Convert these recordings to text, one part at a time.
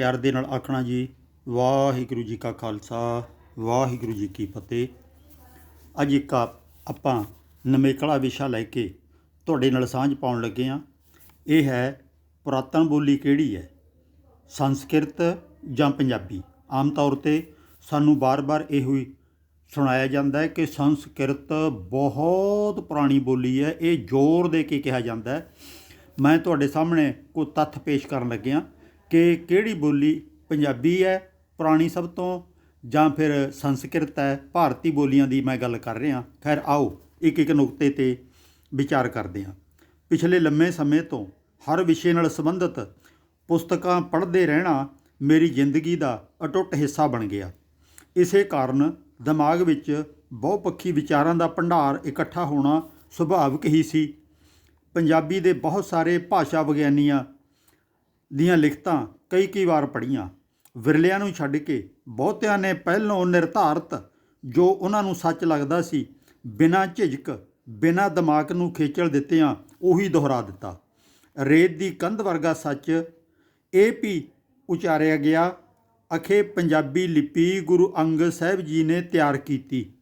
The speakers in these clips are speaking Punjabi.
ਪਿਆਰ ਦੇ ਨਾਲ ਆਖਣਾ ਜੀ, ਵਾਹਿਗੁਰੂ ਜੀ ਕਾ ਖਾਲਸਾ, ਵਾਹਿਗੁਰੂ ਜੀ ਕੀ ਫਤਿਹ। ਅੱਜ ਇੱਕ ਆਪਾਂ ਨਮੇਕਲਾ ਵਿਸ਼ਾ ਲੈ ਕੇ ਤੁਹਾਡੇ ਨਾਲ ਸਾਂਝ ਪਾਉਣ ਲੱਗੇ ਹਾਂ। ਇਹ ਹੈ ਪੁਰਾਤਨ ਬੋਲੀ ਕਿਹੜੀ ਹੈ? ਸੰਸਕ੍ਰਿਤ ਜਾਂ ਪੰਜਾਬੀ? ਆਮ ਤੌਰ ਤੇ ਸਾਨੂੰ ਬਾਰ-ਬਾਰ ਇਹੋ ਹੀ ਸੁਣਾਇਆ ਜਾਂਦਾ ਹੈ ਕਿ ਸੰਸਕ੍ਰਿਤ ਬਹੁਤ ਪੁਰਾਣੀ ਬੋਲੀ ਹੈ। ਇਹ ਜ਼ੋਰ ਦੇ ਕੇ ਕਿਹਾ ਜਾਂਦਾ ਹੈ। ਮੈਂ ਤੁਹਾਡੇ ਸਾਹਮਣੇ ਕੋਈ ਤੱਥ ਪੇਸ਼ ਕਰਨ ਲੱਗਿਆ। ਕਿ ਕਿਹੜੀ ਬੋਲੀ ਪੰਜਾਬੀ ਹੈ, ਪੁਰਾਣੀ ਸਭ ਤੋਂ, ਜਾਂ ਫਿਰ ਸੰਸਕ੍ਰਿਤ ਹੈ, ਭਾਰਤੀ ਬੋਲੀਆਂ ਦੀ ਮੈਂ ਗੱਲ ਕਰ ਰਿਹਾ। ਖੈਰ, ਆਓ ਇੱਕ ਇੱਕ ਨੁਕਤੇ ਤੇ ਵਿਚਾਰ ਕਰਦੇ ਹਾਂ। ਪਿਛਲੇ ਲੰਮੇ ਸਮੇਂ ਤੋਂ ਹਰ ਵਿਸ਼ੇ ਨਾਲ ਸੰਬੰਧਿਤ ਪੁਸਤਕਾਂ ਪੜ੍ਹਦੇ ਰਹਿਣਾ ਮੇਰੀ ਜ਼ਿੰਦਗੀ ਦਾ ਅਟੁੱਟ ਹਿੱਸਾ ਬਣ ਗਿਆ। ਇਸੇ ਕਾਰਨ ਦਿਮਾਗ ਵਿੱਚ ਬਹੁਪੱਖੀ ਵਿਚਾਰਾਂ ਦਾ ਭੰਡਾਰ ਇਕੱਠਾ ਹੋਣਾ ਸੁਭਾਵਿਕ ਹੀ ਸੀ। ਪੰਜਾਬੀ ਦੇ ਬਹੁਤ ਸਾਰੇ ਭਾਸ਼ਾ ਵਿਗਿਆਨੀਆਂ ਦੀਆਂ ਲਿਖਤਾਂ ਕਈ ਕਈ ਵਾਰ ਪੜ੍ਹੀਆਂ। ਵਿਰਲਿਆਂ ਨੂੰ ਛੱਡ ਕੇ ਬਹੁਤਿਆਂ ਨੇ ਪਹਿਲੋਂ ਨਿਰਧਾਰਤ, ਜੋ ਉਹਨਾਂ ਨੂੰ ਸੱਚ ਲੱਗਦਾ ਸੀ, ਬਿਨਾਂ ਝਿਜਕ, ਬਿਨਾਂ ਦਿਮਾਗ ਨੂੰ ਖੇਚਲ ਦਿੱਤਿਆਂ ਉਹੀ ਦੁਹਰਾ ਦਿੱਤਾ। ਰੇਤ ਦੀ ਕੰਧ ਵਰਗਾ ਸੱਚ, ਇਹ ਵੀ ਉਚਾਰਿਆ ਗਿਆ, ਅਖੇ ਪੰਜਾਬੀ ਲਿਪੀ ਗੁਰੂ ਅੰਗਦ ਸਾਹਿਬ ਜੀ ਨੇ ਤਿਆਰ ਕੀਤੀ।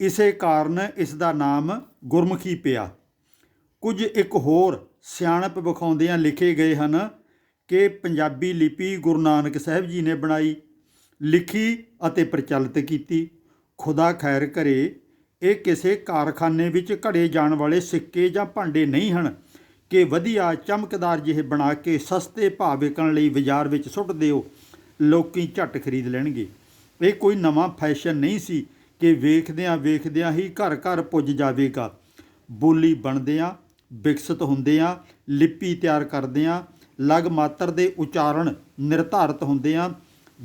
ਇਸੇ ਕਾਰਨ ਇਸ ਦਾ ਨਾਮ ਗੁਰਮੁਖੀ ਪਿਆ। ਕੁਝ ਇੱਕ ਹੋਰ ਸਿਆਣਪ ਵਿਖਾਉਂਦਿਆਂ ਲਿਖੇ ਗਏ ਹਨ ਕਿ ਪੰਜਾਬੀ ਲਿਪੀ ਗੁਰੂ ਨਾਨਕ ਸਾਹਿਬ ਜੀ ਨੇ ਬਣਾਈ, ਲਿਖੀ ਅਤੇ ਪ੍ਰਚਲਿਤ ਕੀਤੀ। ਖੁਦਾ ਖੈਰ ਕਰੇ, ਇਹ ਕਿਸੇ ਕਾਰਖਾਨੇ ਵਿੱਚ ਘੜੇ ਜਾਣ ਵਾਲੇ ਸਿੱਕੇ ਜਾਂ ਭਾਂਡੇ ਨਹੀਂ ਹਨ ਕਿ ਵਧੀਆ ਚਮਕਦਾਰ ਜਿਹੇ ਬਣਾ ਕੇ ਸਸਤੇ ਭਾਅ ਵਿਕਣ ਲਈ ਬਾਜ਼ਾਰ ਵਿੱਚ ਸੁੱਟ ਦਿਓ, ਲੋਕੀ ਝੱਟ ਖਰੀਦ ਲੈਣਗੇ। ਇਹ ਕੋਈ ਨਵਾਂ ਫੈਸ਼ਨ ਨਹੀਂ ਸੀ ਕਿ ਵੇਖਦਿਆਂ ਵੇਖਦਿਆਂ ਹੀ ਘਰ ਘਰ ਪੁੱਜ ਜਾਵੇਗਾ। ਬੋਲੀ ਬਣਦਿਆਂ, ਵਿਕਸਿਤ ਹੁੰਦਿਆਂ, ਲਿਪੀ ਤਿਆਰ ਕਰਦਿਆਂ ਲਗ ਮਾਤਰ ਦੇ ਉਚਾਰਨ ਨਿਰਧਾਰਤ ਹੁੰਦੇ ਹੁੰਦਿਆਂ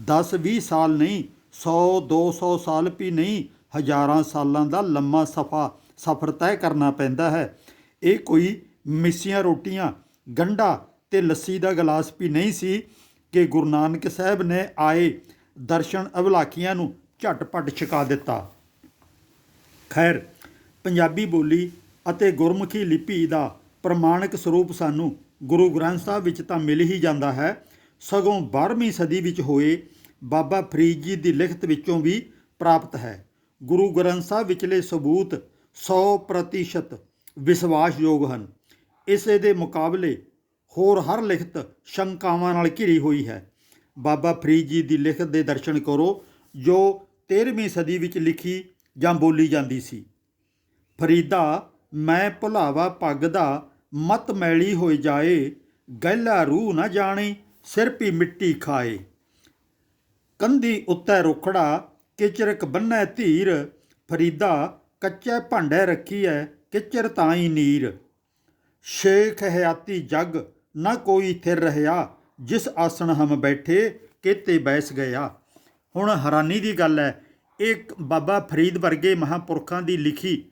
10-20 ਸਾਲ ਨਹੀਂ 100-200 ਸਾਲ ਵੀ ਨਹੀਂ, ਹਜ਼ਾਰਾਂ ਸਾਲਾਂ ਦਾ ਲੰਮਾ ਸਫਾ, ਸਫ਼ਰ ਤੈਅ ਕਰਨਾ ਪੈਂਦਾ ਹੈ। ਇਹ ਕੋਈ ਮਿੱਸੀਆਂ ਰੋਟੀਆਂ, ਗੰਢਾ ਤੇ ਲੱਸੀ ਦਾ ਗਲਾਸ ਵੀ ਨਹੀਂ ਸੀ ਕਿ ਗੁਰੂ ਨਾਨਕ ਸਾਹਿਬ ਨੇ ਆਏ ਦਰਸ਼ਨ ਅਭਲਾਖੀਆਂ ਨੂੰ ਝਟਪਟ ਛਕਾ ਦਿੱਤਾ। ਖੈਰ, ਪੰਜਾਬੀ ਬੋਲੀ ਅਤੇ ਗੁਰਮੁਖੀ ਲਿਪੀ ਦਾ ਪ੍ਰਮਾਣਿਕ ਸਰੂਪ ਸਾਨੂੰ ਗੁਰੂ ਗ੍ਰੰਥ ਸਾਹਿਬ ਵਿੱਚ ਤਾਂ ਮਿਲ ਹੀ ਜਾਂਦਾ ਹੈ। ਸਗੋਂ 12ਵੀਂ ਸਦੀ ਵਿੱਚ ਹੋਏ ਬਾਬਾ ਫਰੀਦ ਜੀ ਦੀ ਲਿਖਤ ਵਿੱਚੋਂ ਵੀ ਪ੍ਰਾਪਤ ਹੈ। ਗੁਰੂ ਗ੍ਰੰਥ ਸਾਹਿਬ ਵਿਚਲੇ ਸਬੂਤ 100% ਵਿਸ਼ਵਾਸਯੋਗ ਹਨ। ਇਸੇ ਦੇ ਮੁਕਾਬਲੇ ਹੋਰ ਹਰ ਲਿਖਤ ਸ਼ੰਕਾਵਾਂ ਨਾਲ ਘਿਰੀ ਹੋਈ ਹੈ। ਬਾਬਾ ਫਰੀਦ ਜੀ ਦੀ ਲਿਖਤ ਦੇ ਦਰਸ਼ਨ ਕਰੋ, ਜੋ 13ਵੀਂ ਸਦੀ ਵਿੱਚ ਲਿਖੀ ਜਾਂ ਬੋਲੀ ਜਾਂਦੀ ਸੀ। ਫਰੀਦਾ, ਮੈਂ ਭੁਲਾਵਾ ਪੱਗ ਦਾ ਮਤ ਮੈਲੀ ਹੋਈ ਜਾਏ, ਗਹਿਲਾ ਰੂਹ ਨਾ ਜਾਣੇ, ਸਿਰ ਪੀ ਮਿੱਟੀ ਖਾਏ। ਕੰਧੀ ਉੱਤੇ ਰੁਖੜਾ, ਕਿਚਰਕ ਬੰਨੈ ਧੀਰ, ਫਰੀਦਾ ਕੱਚੇ ਭਾਂਡੇ ਰੱਖੀਐ, ਕਿਚਰ ਤਾਈ ਨੀਰ। ਸ਼ੇਖ ਹਯਾਤੀ ਜਗ ਨਾ ਕੋਈ ਥਿਰ ਰਹਿਆ, ਜਿਸ ਆਸਣ ਹਮ ਬੈਠੇ, ਕਿਤੇ ਬੈਸ ਗਿਆ। ਹੁਣ ਹੈਰਾਨੀ ਦੀ ਗੱਲ ਹੈ ਇੱਕ ਬਾਬਾ ਫਰੀਦ ਵਰਗੇ ਮਹਾਪੁਰਖਾਂ ਦੀ ਲਿਖੀ,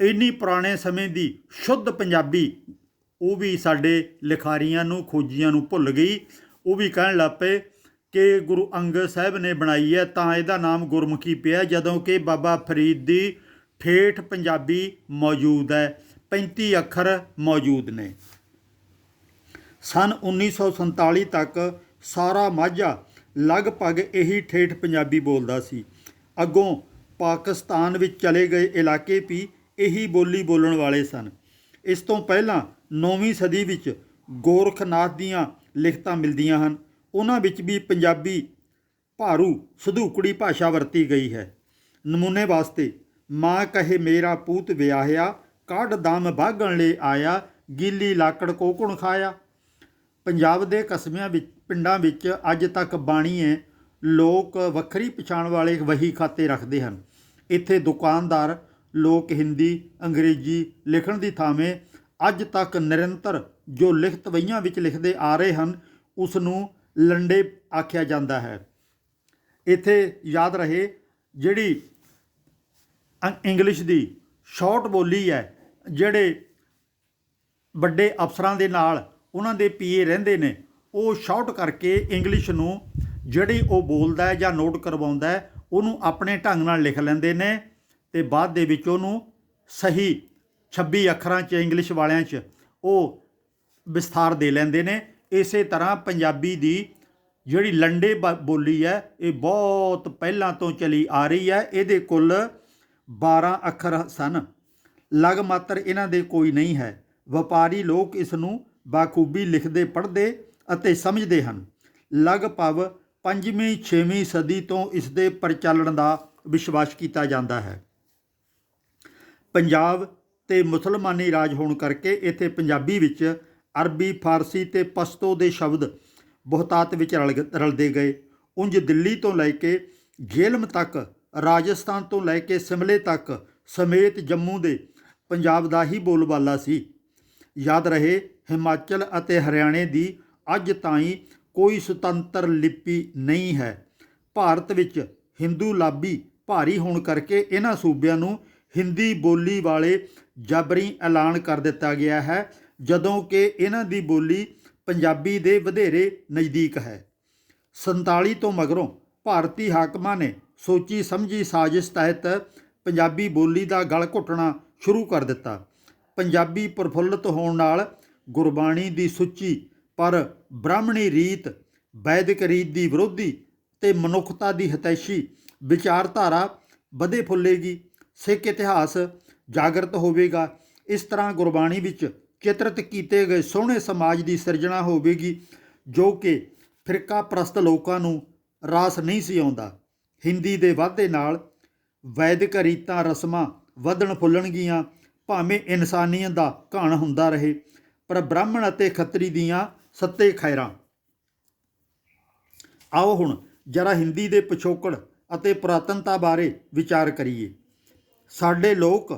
ਇੰਨੀ ਪੁਰਾਣੇ ਸਮੇਂ ਦੀ ਸ਼ੁੱਧ ਪੰਜਾਬੀ ਉਹ ਵੀ ਸਾਡੇ ਲਿਖਾਰੀਆਂ ਨੂੰ, ਖੋਜੀਆਂ ਨੂੰ ਭੁੱਲ ਗਈ। ਉਹ ਵੀ ਕਹਿਣ ਲੱਪੇ ਕਿ ਗੁਰੂ ਅੰਗਦ ਸਾਹਿਬ ਨੇ ਬਣਾਈ ਹੈ, ਤਾਂ ਇਹਦਾ ਨਾਮ ਗੁਰਮੁਖੀ ਪਿਆ, ਜਦੋਂ ਕਿ ਬਾਬਾ ਫਰੀਦ ਦੀ ਠੇਠ ਪੰਜਾਬੀ ਮੌਜੂਦ ਹੈ 35 ਅੱਖਰ ਮੌਜੂਦ ਨੇ। ਸਨ 1947 ਤੱਕ ਸਾਰਾ ਮਾਝਾ ਲਗਭਗ ਇਹੀ ਠੇਠ ਪੰਜਾਬੀ ਬੋਲਦਾ ਸੀ। ਅੱਗੋਂ ਪਾਕਿਸਤਾਨ ਵਿੱਚ ਚਲੇ ਗਏ ਇਲਾਕੇ ਵੀ ਇਹੀ ਬੋਲੀ ਬੋਲਣ ਵਾਲੇ ਸਨ। ਇਸ ਤੋਂ ਪਹਿਲਾਂ 9ਵੀਂ ਸਦੀ ਵਿੱਚ ਗੋਰਖਨਾਥ ਦੀਆਂ ਲਿਖਤਾਂ ਮਿਲਦੀਆਂ ਹਨ। ਉਹਨਾਂ ਵਿੱਚ ਵੀ ਪੰਜਾਬੀ ਭਾਰੂ ਸਧੂਕੜੀ ਭਾਸ਼ਾ ਵਰਤੀ ਗਈ ਹੈ। ਨਮੂਨੇ ਵਾਸਤੇ ਮਾਂ ਕਹੇ ਮੇਰਾ ਪੂਤ ਵਿਆਹਿਆ, ਕਾਢ ਦਮ ਬਾਗਣ ਲਈ ਆਇਆ, ਗਿੱਲੀ ਲਾਕੜ ਕੋਕਣ ਖਾਇਆ। ਪੰਜਾਬ ਦੇ ਕਸਬਿਆਂ ਵਿੱਚ, ਪਿੰਡਾਂ ਵਿੱਚ ਅੱਜ ਤੱਕ ਬਾਣੀਏ ਲੋਕ ਵੱਖਰੀ ਪਛਾਣ ਵਾਲੇ ਵਹੀ ਖਾਤੇ ਰੱਖਦੇ ਹਨ। ਇੱਥੇ ਦੁਕਾਨਦਾਰ ਲੋਕ ਹਿੰਦੀ, ਅੰਗਰੇਜ਼ੀ ਲਿਖਣ ਦੀ ਥਾਵੇਂ ਅੱਜ ਤੱਕ ਨਿਰੰਤਰ ਜੋ ਲਿਖਤ ਵਈਆਂ ਵਿੱਚ ਲਿਖਦੇ ਆ ਰਹੇ ਹਨ ਉਸ ਨੂੰ ਲੰਡੇ ਆਖਿਆ ਜਾਂਦਾ ਹੈ। ਇੱਥੇ ਯਾਦ ਰਹੇ ਜਿਹੜੀ ਇੰਗਲਿਸ਼ ਦੀ ਸ਼ਾਰਟ ਬੋਲੀ ਹੈ, ਜਿਹੜੇ ਵੱਡੇ ਅਫਸਰਾਂ ਦੇ ਨਾਲ ਉਹਨਾਂ ਦੇ ਪੀਏ ਰਹਿੰਦੇ ਨੇ, ਉਹ ਸ਼ਾਰਟ ਕਰਕੇ ਇੰਗਲਿਸ਼ ਨੂੰ ਜਿਹੜੀ ਉਹ ਬੋਲਦਾ ਹੈ ਜਾਂ ਨੋਟ ਕਰਵਾਉਂਦਾ ਹੈ, ਉਹਨੂੰ ਆਪਣੇ ਢੰਗ ਨਾਲ ਲਿਖ ਲੈਂਦੇ ਨੇ ਤੇ ਬਾਅਦ ਦੇ ਵਿੱਚ ਉਹਨੂੰ ਸਹੀ 26 ਅੱਖਰਾਂ 'ਚ, ਇੰਗਲਿਸ਼ ਵਾਲਿਆਂ 'ਚ, ਉਹ ਵਿਸਥਾਰ ਦੇ ਲੈਂਦੇ ਨੇ। ਇਸੇ ਤਰ੍ਹਾਂ ਪੰਜਾਬੀ ਦੀ ਜਿਹੜੀ ਲੰਡੇ ਬ- ਬੋਲੀ ਹੈ, ਇਹ ਬਹੁਤ ਪਹਿਲਾਂ ਤੋਂ ਚਲੀ ਆ ਰਹੀ ਹੈ। ਇਹਦੇ ਕੁੱਲ 12 ਅੱਖਰ ਸਨ। ਲਗ ਮਾਤਰ ਇਹਨਾਂ ਦੇ ਕੋਈ ਨਹੀਂ ਹੈ। ਵਪਾਰੀ ਲੋਕ ਇਸ ਨੂੰ ਬਾਖੂਬੀ ਲਿਖਦੇ, ਪੜ੍ਹਦੇ ਅਤੇ ਸਮਝਦੇ ਹਨ। ਲਗਭਗ 5ਵੀਂ 6ਵੀਂ ਸਦੀ ਤੋਂ ਇਸ ਦੇ ਪ੍ਰਚਲਨ ਦਾ ਵਿਸ਼ਵਾਸ ਕੀਤਾ ਜਾਂਦਾ ਹੈ। ਪੰਜਾਬ ਤੇ ਮੁਸਲਮਾਨੀ ਰਾਜ ਹੋਣ ਕਰਕੇ ਇੱਥੇ ਪੰਜਾਬੀ ਵਿੱਚ ਅਰਬੀ, ਫਾਰਸੀ ਤੇ ਪਸ਼ਤੋ ਦੇ ਸ਼ਬਦ ਬਹੁਤਾਤ ਵਿੱਚ ਰਲ ਗ- ਰਲਦੇ ਗਏ। ਉਂਝ ਦਿੱਲੀ ਤੋਂ ਲੈ ਕੇ ਜੇਲਮ ਤੱਕ, ਰਾਜਸਥਾਨ ਤੋਂ ਲੈ ਕੇ ਸਿਮਲੇ ਤੱਕ ਸਮੇਤ ਜੰਮੂ ਦੇ ਪੰਜਾਬ ਦਾ ਹੀ ਬੋਲਬਾਲਾ ਸੀ। ਯਾਦ ਰਹੇ ਹਿਮਾਚਲ ਅਤੇ ਹਰਿਆਣੇ ਦੀ ਅੱਜ ਤਾਈਂ ਕੋਈ ਸੁਤੰਤਰ ਲਿਪੀ ਨਹੀਂ ਹੈ। ਭਾਰਤ ਵਿੱਚ ਹਿੰਦੂ ਲਾਬੀ ਭਾਰੀ ਹੋਣ ਕਰਕੇ ਇਹਨਾਂ ਸੂਬਿਆਂ ਨੂੰ ਹਿੰਦੀ ਬੋਲੀ ਵਾਲੇ ਜਬਰੀ ਐਲਾਨ ਕਰ ਦਿੱਤਾ ਗਿਆ ਹੈ, ਜਦੋਂ ਕਿ ਇਹਨਾਂ ਦੀ ਬੋਲੀ ਪੰਜਾਬੀ ਦੇ ਵਧੇਰੇ ਨਜ਼ਦੀਕ ਹੈ। 47 ਤੋਂ ਮਗਰੋਂ ਭਾਰਤੀ ਹਾਕਮਾਂ ਨੇ ਸੋਚੀ ਸਮਝੀ ਸਾਜ਼ਿਸ਼ ਤਹਿਤ ਪੰਜਾਬੀ ਬੋਲੀ ਦਾ ਗਲ ਘੁੱਟਣਾ ਸ਼ੁਰੂ ਕਰ ਦਿੱਤਾ। ਪੰਜਾਬੀ ਪ੍ਰਫੁੱਲਤ ਹੋਣ ਨਾਲ ਗੁਰਬਾਣੀ ਦੀ ਸੁੱਚੀ ਪਰ ਬ੍ਰਾਹਮਣੀ ਰੀਤ, ਵੈਦਿਕ ਰੀਤ ਦੀ ਵਿਰੋਧੀ ਤੇ ਮਨੁੱਖਤਾ ਦੀ ਹਤੈਸ਼ੀ ਵਿਚਾਰਧਾਰਾ ਵਧੇ ਫੁੱਲੇਗੀ। ਸਿੱਖ ਇਤਿਹਾਸ ਜਾਗਰਤ ਹੋਵੇਗਾ। ਇਸ ਤਰ੍ਹਾਂ ਗੁਰਬਾਣੀ ਵਿੱਚ ਚਿਤਰਿਤ ਕੀਤੇ ਗਏ ਸੋਹਣੇ ਸਮਾਜ ਦੀ ਸਿਰਜਣਾ ਹੋਵੇਗੀ, ਜੋ ਕਿ ਫਿਰਕਾ ਪ੍ਰਸਤ ਲੋਕਾਂ ਨੂੰ ਰਾਸ ਨਹੀਂ ਸੀ ਆਉਂਦਾ। ਹਿੰਦੀ ਦੇ ਵਾਧੇ ਨਾਲ ਵੈਦਿਕ ਰੀਤਾਂ ਰਸਮਾਂ ਵਧਣ ਫੁੱਲਣਗੀਆਂ, ਭਾਵੇਂ ਇਨਸਾਨੀਅਤ ਦਾ ਘਾਣ ਹੁੰਦਾ ਰਹੇ, ਪਰ ਬ੍ਰਾਹਮਣ ਅਤੇ ਖੱਤਰੀ ਦੀਆਂ ਸੱਤੇ ਖੈਰਾਂ। ਆਓ ਹੁਣ ਜਰਾ ਹਿੰਦੀ ਦੇ ਪਿਛੋਕੜ ਅਤੇ ਪੁਰਾਤਨਤਾ ਬਾਰੇ ਵਿਚਾਰ ਕਰੀਏ। ਸਾਡੇ ਲੋਕ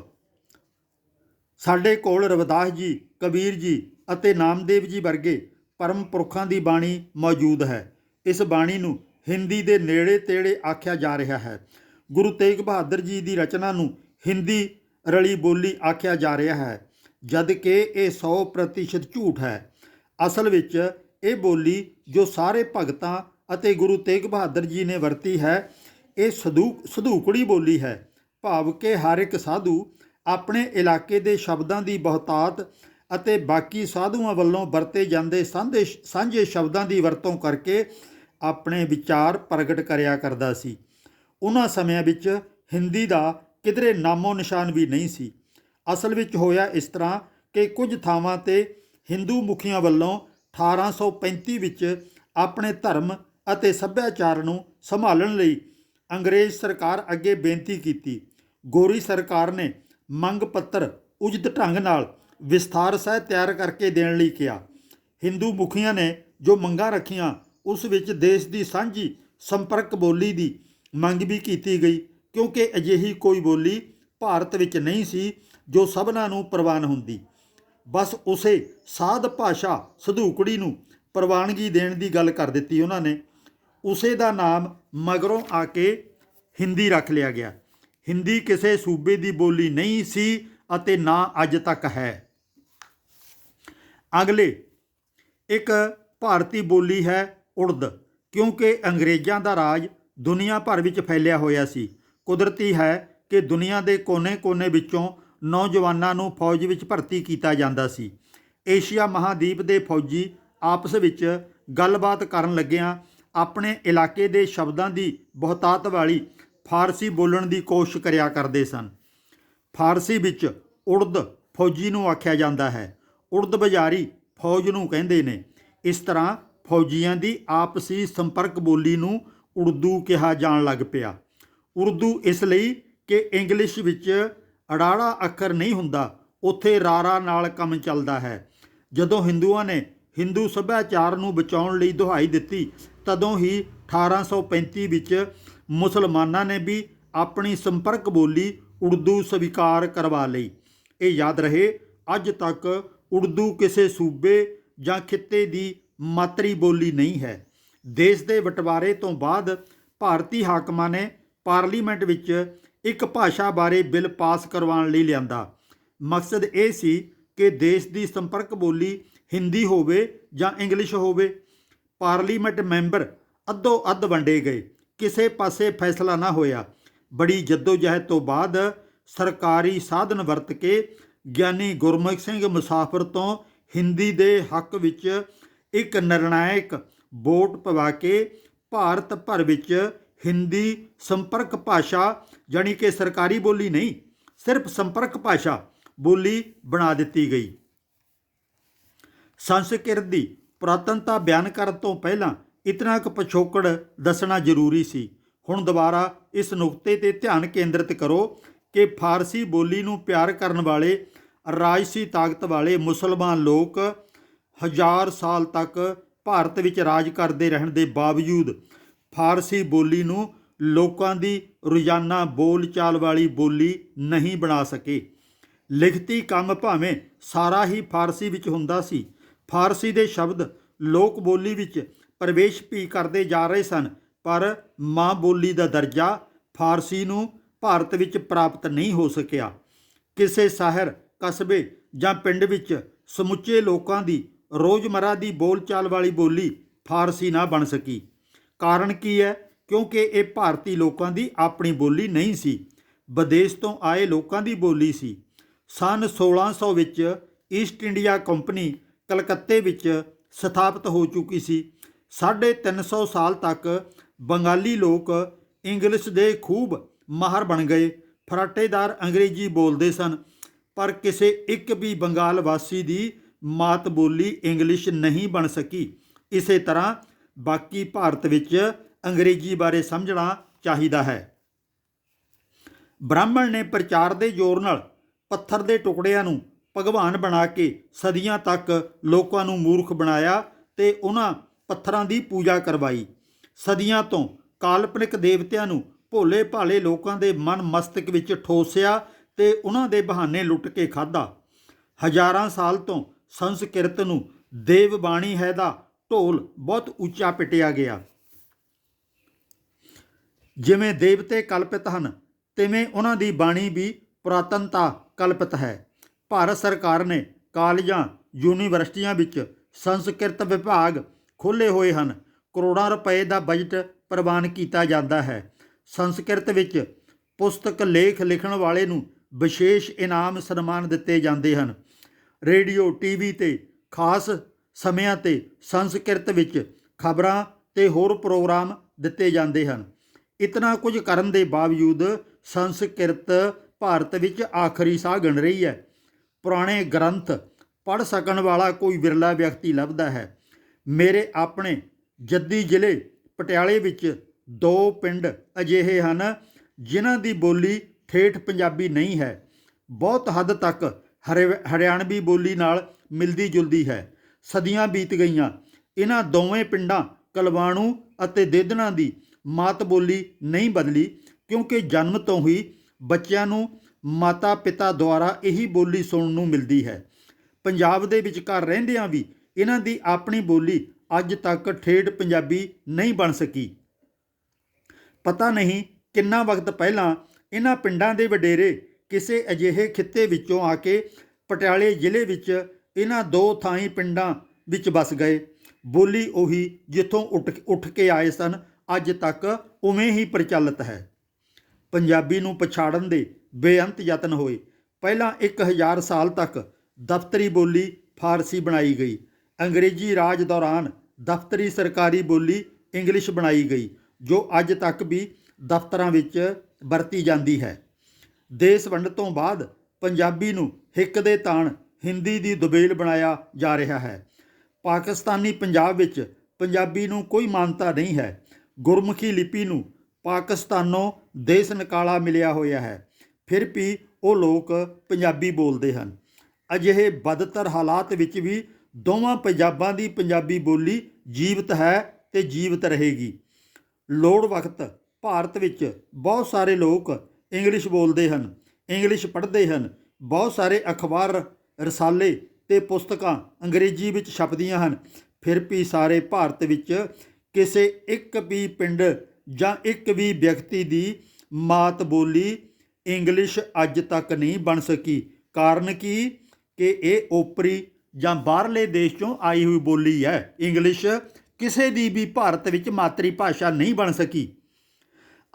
ਸਾਡੇ ਕੋਲ ਰਵਿਦਾਸ ਜੀ, ਕਬੀਰ ਜੀ ਅਤੇ ਨਾਮਦੇਵ ਜੀ ਵਰਗੇ ਪਰਮ ਪੁਰਖਾਂ ਦੀ ਬਾਣੀ ਮੌਜੂਦ ਹੈ। ਇਸ ਬਾਣੀ ਨੂੰ ਹਿੰਦੀ ਦੇ ਨੇੜੇ ਤੇੜੇ ਆਖਿਆ ਜਾ ਰਿਹਾ ਹੈ। ਗੁਰੂ ਤੇਗ ਬਹਾਦਰ ਜੀ ਦੀ ਰਚਨਾ ਨੂੰ ਹਿੰਦੀ ਰਲੀ ਬੋਲੀ ਆਖਿਆ ਜਾ ਰਿਹਾ ਹੈ, ਜਦ ਕਿ ਇਹ 100% ਝੂਠ ਹੈ। ਅਸਲ ਵਿੱਚ ਇਹ ਬੋਲੀ ਜੋ ਸਾਰੇ ਭਗਤਾਂ ਅਤੇ ਗੁਰੂ ਤੇਗ ਬਹਾਦਰ ਜੀ ਨੇ ਵਰਤੀ ਹੈ, ਇਹ ਸਦੂ ਸਦੂਕੜੀ ਬੋਲੀ ਹੈ। ਭਾਵ ਕਿ ਹਰ ਇੱਕ ਸਾਧੂ ਆਪਣੇ ਇਲਾਕੇ ਦੇ ਸ਼ਬਦਾਂ ਦੀ ਬਹੁਤਾਤ ਅਤੇ ਬਾਕੀ ਸਾਧੂਆਂ ਵੱਲੋਂ ਵਰਤੇ ਜਾਂਦੇ ਸਾਂਝੇ ਸਾਂਝੇ ਸ਼ਬਦਾਂ ਦੀ ਵਰਤੋਂ ਕਰਕੇ ਆਪਣੇ ਵਿਚਾਰ ਪ੍ਰਗਟ ਕਰਿਆ ਕਰਦਾ ਸੀ। ਉਹਨਾਂ ਸਮਿਆਂ ਵਿੱਚ ਹਿੰਦੀ ਦਾ ਕਿਧਰੇ ਨਾਮੋ ਨਿਸ਼ਾਨ ਵੀ ਨਹੀਂ ਸੀ। ਅਸਲ ਵਿੱਚ ਹੋਇਆ ਇਸ ਤਰ੍ਹਾਂ ਕਿ ਕੁਝ ਥਾਵਾਂ ਤੇ ਹਿੰਦੂ ਮੁਖੀਆਂ ਵੱਲੋਂ 1835 ਵਿੱਚ ਆਪਣੇ ਧਰਮ ਅਤੇ ਸੱਭਿਆਚਾਰ ਨੂੰ ਸੰਭਾਲਣ ਲਈ ਅੰਗਰੇਜ਼ ਸਰਕਾਰ ਅੱਗੇ ਬੇਨਤੀ ਕੀਤੀ। ਗੋਰੀ ਸਰਕਾਰ ਨੇ ਮੰਗ ਪੱਤਰ ਉਚਿਤ ਢੰਗ ਨਾਲ ਵਿਸਥਾਰ ਸਹਿ ਤਿਆਰ ਕਰਕੇ ਦੇਣ ਲਈ ਕਿਹਾ। ਹਿੰਦੂ ਮੁਖੀਆਂ ਨੇ ਜੋ ਮੰਗਾਂ ਰੱਖੀਆਂ, ਉਸ ਵਿੱਚ ਦੇਸ਼ ਦੀ ਸਾਂਝੀ ਸੰਪਰਕ ਬੋਲੀ ਦੀ ਮੰਗ ਵੀ ਕੀਤੀ ਗਈ, ਕਿਉਂਕਿ ਅਜਿਹੀ ਕੋਈ ਬੋਲੀ ਭਾਰਤ ਵਿੱਚ ਨਹੀਂ ਸੀ ਜੋ ਸਭਨਾਂ ਨੂੰ ਪ੍ਰਵਾਨ ਹੁੰਦੀ। ਬਸ ਉਸੇ ਸਾਧ ਭਾਸ਼ਾ ਸਧੂਕੜੀ ਨੂੰ ਪ੍ਰਵਾਨਗੀ ਦੇਣ ਦੀ ਗੱਲ ਕਰ ਦਿੱਤੀ ਉਹਨਾਂ ਨੇ। ਉਸੇ ਦਾ ਨਾਮ ਮਗਰੋਂ ਆ ਕੇ ਹਿੰਦੀ ਰੱਖ ਲਿਆ ਗਿਆ। ਹਿੰਦੀ ਕਿਸੇ ਸੂਬੇ ਦੀ ਬੋਲੀ ਨਹੀਂ ਸੀ ਅਤੇ ਨਾ ਅੱਜ ਤੱਕ ਹੈ। ਅਗਲੇ, ਇੱਕ ਭਾਰਤੀ ਬੋਲੀ ਹੈ ਉਰਦ, ਕਿਉਂਕਿ ਅੰਗਰੇਜ਼ਾਂ ਦਾ ਰਾਜ ਦੁਨੀਆ ਭਰ ਵਿੱਚ ਫੈਲਿਆ ਹੋਇਆ ਸੀ। ਕੁਦਰਤੀ ਹੈ ਕਿ ਦੁਨੀਆ ਦੇ ਕੋਨੇ-ਕੋਨੇ ਵਿੱਚੋਂ ਨੌਜਵਾਨਾਂ ਨੂੰ ਫੌਜ ਵਿੱਚ ਭਰਤੀ ਕੀਤਾ ਜਾਂਦਾ ਸੀ। ਏਸ਼ੀਆ ਮਹਾਦੀਪ ਦੇ ਫੌਜੀ ਆਪਸ ਵਿੱਚ ਗੱਲਬਾਤ ਕਰਨ ਲੱਗਿਆਂ ਆਪਣੇ ਇਲਾਕੇ ਦੇ ਸ਼ਬਦਾਂ ਦੀ ਬਹੁਤਾਤ ਵਾਲੀ ਫਾਰਸੀ ਬੋਲਣ ਦੀ ਕੋਸ਼ਿਸ਼ ਕਰਿਆ ਕਰਦੇ ਸਨ। ਫਾਰਸੀ ਵਿੱਚ ਉਰਦ ਫੌਜੀ ਨੂੰ ਆਖਿਆ ਜਾਂਦਾ ਹੈ। ਉਰਦ ਬਜ਼ਾਰੀ ਫੌਜ ਨੂੰ ਕਹਿੰਦੇ ਨੇ, ਇਸ ਤਰ੍ਹਾਂ ਫੌਜੀਆਂ ਦੀ ਆਪਸੀ ਸੰਪਰਕ ਬੋਲੀ ਨੂੰ ਉਰਦੂ ਕਿਹਾ ਜਾਣ ਲੱਗ ਪਿਆ। ਉਰਦੂ ਇਸ ਲਈ ਕਿ ਇੰਗਲਿਸ਼ ਵਿੱਚ ਅੜਾੜਾ ਅੱਖਰ ਨਹੀਂ ਹੁੰਦਾ, ਉੱਥੇ ਰਾਰਾ ਨਾਲ ਕੰਮ ਚੱਲਦਾ ਹੈ। ਜਦੋਂ ਹਿੰਦੂਆਂ ਨੇ ਹਿੰਦੂ ਸੱਭਿਆਚਾਰ ਨੂੰ ਬਚਾਉਣ ਲਈ ਦੁਹਾਈ ਦਿੱਤੀ, ਤਦੋਂ ਹੀ 1835 ਵਿੱਚ ਮੁਸਲਮਾਨਾਂ ਨੇ ਵੀ ਆਪਣੀ ਸੰਪਰਕ ਬੋਲੀ ਉਰਦੂ ਸਵੀਕਾਰ ਕਰਵਾ ਲਈ। ਇਹ ਯਾਦ ਰਹੇ, ਅੱਜ ਤੱਕ ਉਰਦੂ ਕਿਸੇ ਸੂਬੇ ਜਾਂ ਖਿੱਤੇ ਦੀ ਮਾਤਰੀ ਬੋਲੀ ਨਹੀਂ ਹੈ। ਦੇਸ਼ ਦੇ ਵਟਵਾਰੇ ਤੋਂ ਬਾਅਦ ਭਾਰਤੀ ਹਾਕਮਾਂ ਨੇ ਪਾਰਲੀਮੈਂਟ ਵਿੱਚ ਇੱਕ ਭਾਸ਼ਾ ਬਾਰੇ ਬਿੱਲ ਪਾਸ ਕਰਵਾਉਣ ਲਈ ਲਿਆਂਦਾ। ਮਕਸਦ ਇਹ ਸੀ ਕਿ ਦੇਸ਼ ਦੀ ਸੰਪਰਕ ਬੋਲੀ ਹਿੰਦੀ ਹੋਵੇ ਜਾਂ ਇੰਗਲਿਸ਼ ਹੋਵੇ। ਪਾਰਲੀਮੈਂਟ ਮੈਂਬਰ ਅੱਧੋ ਅੱਧ ਵੰਡੇ ਗਏ। ਕਿਸੇ ਪਾਸੇ ਫੈਸਲਾ ਨਾ ਹੋਇਆ। ਬੜੀ ਜਹਿਦ ਤੋਂ ਬਾਅਦ ਸਰਕਾਰੀ ਸਾਧਨ ਵਰਤ ਕੇ ਗਿਆਨੀ ਗੁਰਮੁਖ ਸਿੰਘ ਮੁਸਾਫਰ ਤੋਂ ਹਿੰਦੀ ਦੇ ਹੱਕ ਵਿੱਚ ਇੱਕ ਨਿਰਣਾਇਕ ਵੋਟ ਪਵਾ ਕੇ ਭਾਰਤ ਭਰ ਵਿੱਚ ਹਿੰਦੀ ਸੰਪਰਕ ਭਾਸ਼ਾ ਜਾਣੀ ਕਿ ਸਰਕਾਰੀ ਬੋਲੀ ਨਹੀਂ, ਸਿਰਫ ਸੰਪਰਕ ਭਾਸ਼ਾ ਬੋਲੀ ਬਣਾ ਦਿੱਤੀ ਗਈ। ਸੰਸਕ੍ਰਿਤ ਦੀ ਪੁਰਾਤਨਤਾ ਬਿਆਨ ਕਰਨ ਤੋਂ ਪਹਿਲਾਂ ਇਤਨਾ ਕੁ ਪਿਛੋਕੜ ਦੱਸਣਾ ਜ਼ਰੂਰੀ ਸੀ। ਹੁਣ ਦੁਬਾਰਾ ਇਸ ਨੁਕਤੇ ਤੇ ਧਿਆਨ ਕੇਂਦਰਿਤ ਕਰੋ ਕਿ ਫਾਰਸੀ ਬੋਲੀ ਨੂੰ ਪਿਆਰ ਕਰਨ ਵਾਲੇ, ਰਾਜਸੀ ਤਾਕਤ ਵਾਲੇ ਮੁਸਲਮਾਨ ਲੋਕ ਹਜ਼ਾਰ ਸਾਲ ਤੱਕ ਭਾਰਤ ਵਿੱਚ ਰਾਜ ਕਰਦੇ ਰਹਿਣ ਦੇ ਬਾਵਜੂਦ ਫਾਰਸੀ ਬੋਲੀ ਨੂੰ ਲੋਕਾਂ ਦੀ ਰੋਜ਼ਾਨਾ ਬੋਲਚਾਲ ਵਾਲੀ ਬੋਲੀ ਨਹੀਂ ਬਣਾ ਸਕੇ। ਲਿਖਤੀ ਕੰਮ ਭਾਵੇਂ ਸਾਰਾ ਹੀ ਫਾਰਸੀ ਵਿੱਚ ਹੁੰਦਾ ਸੀ। ਫਾਰਸੀ ਦੇ ਸ਼ਬਦ ਲੋਕ ਬੋਲੀ ਵਿੱਚ ਪ੍ਰਵੇਸ਼ ਵੀ ਕਰਦੇ ਜਾ ਰਹੇ ਸਨ, ਪਰ ਮਾਂ ਬੋਲੀ ਦਾ ਦਰਜਾ ਫਾਰਸੀ ਨੂੰ ਭਾਰਤ ਵਿੱਚ ਪ੍ਰਾਪਤ ਨਹੀਂ ਹੋ ਸਕਿਆ। ਕਿਸੇ ਸ਼ਹਿਰ, ਕਸਬੇ ਜਾਂ ਪਿੰਡ ਵਿੱਚ ਸਮੁੱਚੇ ਲੋਕਾਂ ਦੀ ਰੋਜ਼ਮਰਾ ਦੀ ਬੋਲਚਾਲ ਵਾਲੀ ਬੋਲੀ ਫਾਰਸੀ ਨਾ ਬਣ ਸਕੀ। ਕਾਰਨ ਕੀ ਹੈ? ਕਿਉਂਕਿ ਇਹ ਭਾਰਤੀ ਲੋਕਾਂ ਦੀ ਆਪਣੀ ਬੋਲੀ ਨਹੀਂ ਸੀ। ਵਿਦੇਸ਼ ਤੋਂ ਆਏ ਲੋਕਾਂ ਦੀ ਬੋਲੀ ਸੀ। ਸਨ 1600 ਵਿੱਚ ਈਸਟ ਇੰਡੀਆ ਕੰਪਨੀ ਕਲਕੱਤੇ ਵਿੱਚ ਸਥਾਪਿਤ ਹੋ ਚੁੱਕੀ ਸੀ। 350 ਸਾਲ ਤੱਕ ਬੰਗਾਲੀ ਲੋਕ ਇੰਗਲਿਸ਼ ਦੇ ਖੂਬ ਮਾਹਰ ਬਣ ਗਏ। ਫਰਾਟੇਦਾਰ ਅੰਗਰੇਜ਼ੀ ਬੋਲਦੇ ਸਨ, ਪਰ ਕਿਸੇ ਇੱਕ ਵੀ ਬੰਗਾਲ ਵਾਸੀ ਦੀ ਮਾਤ ਬੋਲੀ ਇੰਗਲਿਸ਼ ਨਹੀਂ ਬਣ ਸਕੀ। ਇਸੇ ਤਰ੍ਹਾਂ ਬਾਕੀ ਭਾਰਤ ਵਿੱਚ ਅੰਗਰੇਜ਼ੀ ਬਾਰੇ ਸਮਝਣਾ ਚਾਹੀਦਾ ਹੈ। ਬ੍ਰਾਹਮਣ ਨੇ ਪ੍ਰਚਾਰ ਦੇ ਜ਼ੋਰ ਨਾਲ ਪੱਥਰ ਦੇ ਟੁਕੜਿਆਂ ਨੂੰ ਭਗਵਾਨ ਬਣਾ ਕੇ ਸਦੀਆਂ ਤੱਕ ਲੋਕਾਂ ਨੂੰ ਮੂਰਖ ਬਣਾਇਆ ਤੇ ਉਹਨਾਂ ਪੱਥਰਾਂ ਦੀ ਪੂਜਾ ਕਰਵਾਈ। ਸਦੀਆਂ ਤੋਂ ਕਾਲਪਨਿਕ ਦੇਵਤਿਆਂ ਨੂੰ ਭੋਲੇ ਭਾਲੇ ਲੋਕਾਂ ਦੇ ਮਨ ਮਸਤਕ ਵਿੱਚ ਠੋਸਿਆ ਤੇ ਉਹਨਾਂ ਦੇ ਬਹਾਨੇ ਲੁੱਟ ਕੇ ਖਾਦਾ ਹਜ਼ਾਰਾਂ ਸਾਲ ਤੋਂ ਸੰਸਕ੍ਰਿਤ ਨੂੰ ਦੇਵ ਬਾਣੀ ਹੈ ਦਾ ਢੋਲ ਬਹੁਤ ਉੱਚਾ ਪਿਟਿਆ ਗਿਆ। ਜਿਵੇਂ ਦੇਵਤੇ ਕਲਪਿਤ ਹਨ, ਤਿਵੇਂ ਉਹਨਾਂ ਦੀ ਬਾਣੀ ਵੀ ਪੁਰਾਤਨਤਾ ਕਲਪਿਤ ਹੈ। ਭਾਰਤ ਸਰਕਾਰ ਨੇ ਕਾਲਜਾਂ, ਯੂਨੀਵਰਸਿਟੀਆਂ ਵਿੱਚ ਸੰਸਕ੍ਰਿਤ ਵਿਭਾਗ ਖੋਲ੍ਹੇ ਹੋਏ ਹਨ। ਕਰੋੜਾਂ ਰੁਪਏ ਦਾ ਬਜਟ ਪ੍ਰਵਾਨ ਕੀਤਾ ਜਾਂਦਾ ਹੈ। ਸੰਸਕ੍ਰਿਤ ਵਿੱਚ ਪੁਸਤਕ ਲੇਖ ਲਿਖਣ ਵਾਲੇ ਨੂੰ ਵਿਸ਼ੇਸ਼ ਇਨਾਮ ਸਨਮਾਨ ਦਿੱਤੇ ਜਾਂਦੇ ਹਨ। ਰੇਡੀਓ, ਟੀਵੀ ਤੇ ਖਾਸ ਸਮਿਆਂ ਤੇ ਸੰਸਕ੍ਰਿਤ ਵਿੱਚ ਖਬਰਾਂ ਤੇ ਹੋਰ ਪ੍ਰੋਗਰਾਮ ਦਿੱਤੇ ਜਾਂਦੇ ਹਨ। ਇਤਨਾ ਕੁਝ ਕਰਨ ਦੇ ਬਾਵਜੂਦ ਸੰਸਕ੍ਰਿਤ ਭਾਰਤ ਵਿੱਚ ਆਖਰੀ ਸਾਹ ਗਿਣ ਰਹੀ ਹੈ। ਪੁਰਾਣੇ ਗ੍ਰੰਥ ਪੜ੍ਹ ਸਕਣ ਵਾਲਾ ਕੋਈ ਵਿਰਲਾ ਵਿਅਕਤੀ ਲੱਭਦਾ ਹੈ। ਮੇਰੇ ਆਪਣੇ ਜੱਦੀ ਜ਼ਿਲ੍ਹੇ ਪਟਿਆਲੇ ਵਿੱਚ ਦੋ ਪਿੰਡ ਅਜਿਹੇ ਹਨ ਜਿਨ੍ਹਾਂ ਦੀ ਬੋਲੀ ਠੇਠ ਪੰਜਾਬੀ ਨਹੀਂ ਹੈ। ਬਹੁਤ ਹੱਦ ਤੱਕ ਹਰਿ- ਹਰਿਆਣਵੀ ਬੋਲੀ ਨਾਲ ਮਿਲਦੀ ਜੁਲਦੀ ਹੈ। ਸਦੀਆਂ ਬੀਤ ਗਈਆਂ। ਇਹਨਾਂ ਦੋਵੇਂ ਪਿੰਡਾਂ ਕਲਵਾਣੂ ਅਤੇ ਦੇਦਣਾ ਦੀ ਮਾਤ ਬੋਲੀ ਨਹੀਂ ਬਦਲੀ ਕਿਉਂਕਿ ਜਨਮ ਤੋਂ ਹੀ ਬੱਚਿਆਂ ਨੂੰ ਮਾਤਾ ਪਿਤਾ ਦੁਆਰਾ ਇਹੀ ਬੋਲੀ ਸੁਣਨ ਨੂੰ ਮਿਲਦੀ ਹੈ। ਪੰਜਾਬ ਦੇ ਵਿਚਕਾਰ ਰਹਿੰਦਿਆਂ ਵੀ ਇਹਨਾਂ ਦੀ ਆਪਣੀ ਬੋਲੀ ਅੱਜ ਤੱਕ ਠੇਠ ਪੰਜਾਬੀ ਨਹੀਂ ਬਣ ਸਕੀ। ਪਤਾ ਨਹੀਂ ਕਿੰਨਾ ਵਕਤ ਪਹਿਲਾਂ ਇਹਨਾਂ ਪਿੰਡਾਂ ਦੇ ਵਡੇਰੇ ਕਿਸੇ ਅਜਿਹੇ ਖਿੱਤੇ ਵਿੱਚੋਂ ਆ ਕੇ ਪਟਿਆਲੇ ਜ਼ਿਲ੍ਹੇ ਵਿੱਚ ਇਹਨਾਂ ਦੋ ਥਾਈਂ ਪਿੰਡਾਂ ਵਿੱਚ ਵਸ ਗਏ। ਬੋਲੀ ਉਹੀ ਜਿੱਥੋਂ ਉੱਠ ਉੱਠ ਕੇ ਆਏ ਸਨ, ਅੱਜ ਤੱਕ ਉਵੇਂ ਹੀ ਪ੍ਰਚਲਿਤ ਹੈ। ਪੰਜਾਬੀ ਨੂੰ ਪਛਾੜਨ ਦੇ ਬੇਅੰਤ ਯਤਨ ਹੋਏ। ਪਹਿਲਾਂ 1000 ਸਾਲ ਤੱਕ ਦਫ਼ਤਰੀ ਬੋਲੀ ਫਾਰਸੀ ਬਣਾਈ ਗਈ। ਅੰਗਰੇਜ਼ੀ ਰਾਜ ਦੌਰਾਨ ਦਫ਼ਤਰੀ ਸਰਕਾਰੀ ਬੋਲੀ ਇੰਗਲਿਸ਼ ਬਣਾਈ ਗਈ, ਜੋ ਅੱਜ ਤੱਕ ਵੀ ਦਫ਼ਤਰਾਂ ਵਿੱਚ ਵਰਤੀ ਜਾਂਦੀ ਹੈ। ਦੇਸ਼ ਵੰਡ ਤੋਂ ਬਾਅਦ ਪੰਜਾਬੀ ਨੂੰ ਹਿੱਕ ਦੇ ਤਾਣ ਹਿੰਦੀ ਦੀ ਦੁਬੇਲ ਬਣਾਇਆ ਜਾ ਰਿਹਾ ਹੈ। ਪਾਕਿਸਤਾਨੀ ਪੰਜਾਬ ਵਿੱਚ ਪੰਜਾਬੀ ਨੂੰ ਕੋਈ ਮਾਨਤਾ ਨਹੀਂ ਹੈ। ਗੁਰਮੁਖੀ ਲਿਪੀ ਨੂੰ ਪਾਕਿਸਤਾਨੋਂ ਦੇਸ਼ ਨਿਕਾਲਾ ਮਿਲਿਆ ਹੋਇਆ ਹੈ। ਫਿਰ ਵੀ ਉਹ ਲੋਕ ਪੰਜਾਬੀ ਬੋਲਦੇ ਹਨ। ਅਜਿਹੇ ਬਦਤਰ ਹਾਲਾਤ ਵਿੱਚ ਵੀ ਦੋਵਾਂ ਪੰਜਾਬਾਂ ਦੀ ਪੰਜਾਬੀ ਬੋਲੀ ਜੀਵਤ ਹੈ ਤੇ ਜੀਵਤ ਰਹੇਗੀ। ਲੋੜ ਵਕਤ ਭਾਰਤ ਵਿੱਚ ਬਹੁਤ ਸਾਰੇ ਲੋਕ ਇੰਗਲਿਸ਼ ਬੋਲਦੇ ਹਨ, ਇੰਗਲਿਸ਼ ਪੜ੍ਹਦੇ ਹਨ, ਬਹੁਤ ਸਾਰੇ ਅਖਬਾਰ, ਰਸਾਲੇ ਤੇ ਪੁਸਤਕਾਂ ਅੰਗਰੇਜ਼ੀ ਵਿੱਚ ਛਪਦੀਆਂ ਹਨ। ਫਿਰ ਵੀ ਸਾਰੇ ਭਾਰਤ ਵਿੱਚ ਕਿਸੇ ਇੱਕ ਵੀ ਪਿੰਡ ਜਾਂ ਇੱਕ ਵੀ ਵਿਅਕਤੀ ਦੀ ਮਾਤ ਬੋਲੀ ਇੰਗਲਿਸ਼ ਅੱਜ ਤੱਕ ਨਹੀਂ ਬਣ ਸਕੀ। ਕਾਰਨ ਕੀ? ਕਿ ਇਹ ਓਪਰੀ ਜਾਂ ਬਾਹਰਲੇ ਦੇਸ਼ ਚੋਂ ਆਈ ਹੋਈ ਬੋਲੀ ਹੈ। ਇੰਗਲਿਸ਼ ਕਿਸੇ ਦੀ ਵੀ ਭਾਰਤ ਵਿੱਚ ਮਾਤਰੀ ਭਾਸ਼ਾ ਨਹੀਂ ਬਣ ਸਕੀ।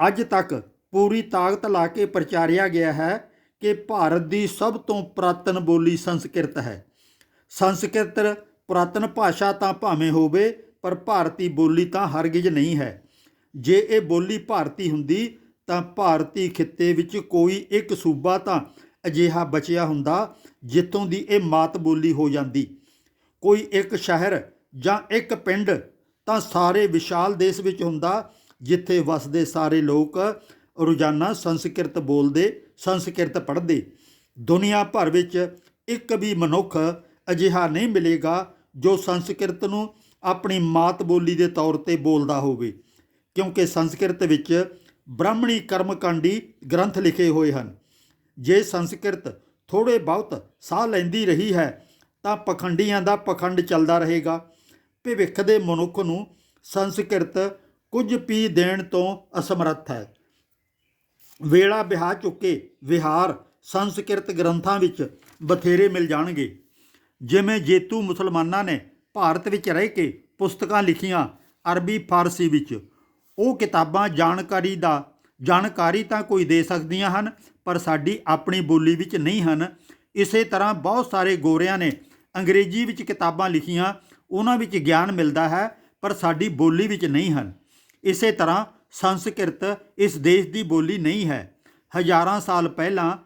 ਅੱਜ ਤੱਕ ਪੂਰੀ ਤਾਕਤ ਲਾ ਕੇ ਪ੍ਰਚਾਰਿਆ ਗਿਆ ਹੈ ਕਿ ਭਾਰਤ ਦੀ ਸਭ ਤੋਂ ਪੁਰਾਤਨ ਬੋਲੀ ਸੰਸਕ੍ਰਿਤ ਹੈ। ਸੰਸਕ੍ਰਿਤ ਪੁਰਾਤਨ ਭਾਸ਼ਾ ਤਾਂ ਭਾਵੇਂ ਹੋਵੇ, ਪਰ ਭਾਰਤੀ ਬੋਲੀ ਤਾਂ ਹਰਗਿਜ਼ ਨਹੀਂ ਹੈ। ਜੇ ਇਹ ਬੋਲੀ ਭਾਰਤੀ ਹੁੰਦੀ, ਤਾਂ ਭਾਰਤੀ ਖਿੱਤੇ ਵਿੱਚ ਕੋਈ ਇੱਕ ਸੂਬਾ ਤਾਂ ਅਜਿਹਾ ਬਚਿਆ ਹੁੰਦਾ ਜਿੱਥੋਂ ਦੀ ਇਹ ਮਾਤ ਬੋਲੀ ਹੋ ਜਾਂਦੀ। ਕੋਈ ਇੱਕ ਸ਼ਹਿਰ ਜਾਂ ਇੱਕ ਪਿੰਡ ਤਾਂ ਸਾਰੇ ਵਿਸ਼ਾਲ ਦੇਸ਼ ਵਿੱਚ ਹੁੰਦਾ ਜਿੱਥੇ ਵਸਦੇ ਸਾਰੇ ਲੋਕ ਰੋਜ਼ਾਨਾ ਸੰਸਕ੍ਰਿਤ ਬੋਲਦੇ, ਸੰਸਕ੍ਰਿਤ ਪੜ੍ਹਦੇ। ਦੁਨੀਆ ਭਰ ਵਿੱਚ ਇੱਕ ਵੀ ਮਨੁੱਖ ਅਜਿਹਾ ਨਹੀਂ ਮਿਲੇਗਾ ਜੋ ਸੰਸਕ੍ਰਿਤ ਨੂੰ ਆਪਣੀ ਮਾਤ ਬੋਲੀ ਦੇ ਤੌਰ ਤੇ ਬੋਲਦਾ ਹੋਵੇ, ਕਿਉਂਕਿ ਸੰਸਕ੍ਰਿਤ ਵਿੱਚ ਬ੍ਰਾਹਮਣੀ ਕਰਮਕਾਂਡੀ ਗ੍ਰੰਥ ਲਿਖੇ ਹੋਏ ਹਨ। ਜੇ ਸੰਸਕ੍ਰਿਤ ਥੋੜੇ ਬਹੁਤ ਸਾਹ ਲੈਂਦੀ ਰਹੀ ਹੈ, ਤਾਂ ਪਖੰਡੀਆਂ ਦਾ ਪਖੰਡ ਚੱਲਦਾ ਰਹੇਗਾ। ਭਵਿੱਖ ਦੇ ਮਨੁੱਖ ਨੂੰ ਸੰਸਕ੍ਰਿਤ ਕੁਝ ਪੀ ਦੇਣ ਤੋਂ ਅਸਮਰੱਥ ਹੈ। ਵੇਲਾ ਬਿਹਾ ਚੁੱਕੇ ਵਿਹਾਰ ਸੰਸਕ੍ਰਿਤ ਗ੍ਰੰਥਾਂ ਵਿੱਚ ਬਥੇਰੇ ਮਿਲ ਜਾਣਗੇ। ਜਿਵੇਂ ਜੇਤੂ ਮੁਸਲਮਾਨਾਂ ਨੇ ਭਾਰਤ ਵਿੱਚ ਰਹਿ ਕੇ ਪੁਸਤਕਾਂ ਲਿਖੀਆਂ ਅਰਬੀ ਫਾਰਸੀ ਵਿੱਚ, ਉਹ ਕਿਤਾਬਾਂ ਜਾਣਕਾਰੀ ਦਾ ਜਾਣਕਾਰੀ ਤਾਂ ਕੋਈ ਦੇ ਸਕਦੀਆਂ ਹਨ ਪਰ ਸਾਡੀ ਆਪਣੀ ਬੋਲੀ ਵਿੱਚ ਨਹੀਂ ਹਨ। ਇਸੇ ਤਰ੍ਹਾਂ ਬਹੁਤ ਸਾਰੇ ਗੋਰਿਆਂ ਨੇ ਅੰਗਰੇਜ਼ੀ ਵਿੱਚ ਕਿਤਾਬਾਂ ਲਿਖੀਆਂ, ਉਹਨਾਂ ਵਿੱਚ ਗਿਆਨ ਮਿਲਦਾ ਹੈ, ਪਰ ਸਾਡੀ ਬੋਲੀ ਵਿੱਚ ਨਹੀਂ ਹਨ। ਇਸੇ ਤਰ੍ਹਾਂ ਸੰਸਕ੍ਰਿਤ ਇਸ ਦੇਸ਼ ਦੀ ਬੋਲੀ ਨਹੀਂ ਹੈ। ਹਜ਼ਾਰਾਂ ਸਾਲ ਪਹਿਲਾਂ